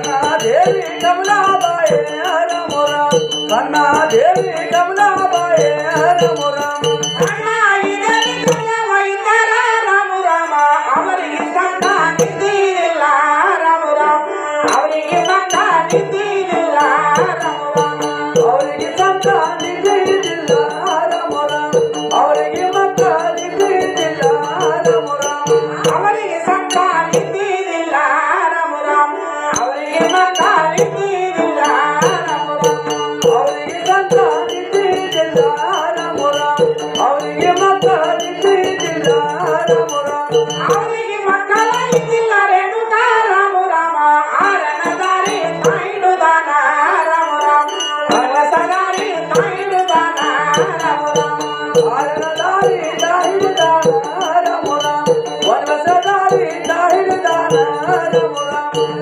கண்ணாதேவி கமலாபாயே ஹரமுரம் கண்ணாதேவி கமலாபாயே ஹரமுரம் அவருக்கு சந்தானி ನಮೋ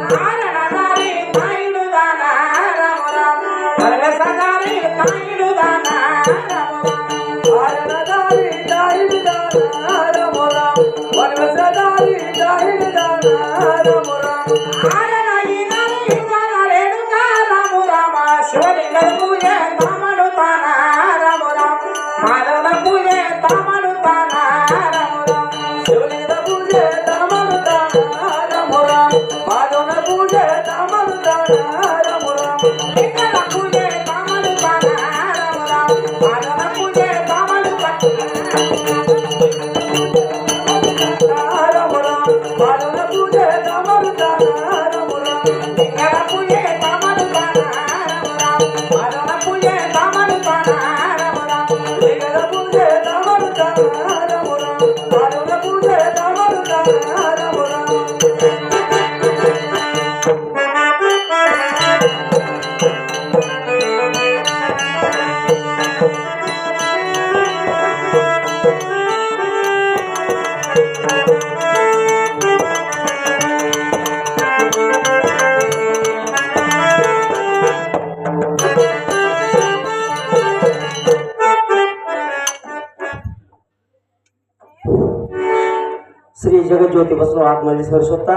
ಶ್ರೀ ಜಗಜ್ಯೋತಿ ಬಸವ ಆತ್ಮಲ್ಲಿ ಸ್ಮರಿಸುತ್ತಾ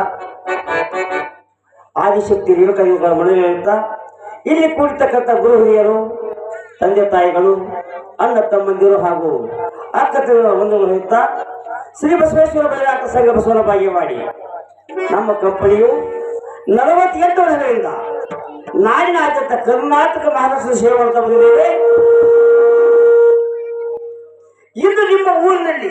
ಆದಿಶಕ್ತಿ ವಿವೇಕದಿಂದ ಮನವಿ ಹೇಳುತ್ತಾ ಇಲ್ಲಿ ಕೂಡಿರ್ತಕ್ಕಂಥ ಗುರುಹಿರಿಯರು ತಂದೆ ತಾಯಿಗಳು, ಅಣ್ಣ ತಮ್ಮಂದಿರು ಹಾಗೂ ಅಕ್ಕ ಬಂಧುಗಳು ಹೇಳುತ್ತಾ ಶ್ರೀ ಬಸವೇಶ್ವರ ಬಯಲಾಟ ಸಂಘ ಬಸವನ ಭಾಗ್ಯವಾಡಿ ನಮ್ಮ ಕಂಪನಿಯು ನಲವತ್ತೆಂಟು ವರ್ಷಗಳಿಂದ ನಾಡಿನಾದ್ಯಂತ ಕರ್ನಾಟಕ ಮಹಾರಾಷ್ಟ್ರ ಸೇವೆ ಮಾಡ್ತಾ ಬಂದಿದ್ದೇವೆ ಇಂದು ನಿಮ್ಮ ಊರಿನಲ್ಲಿ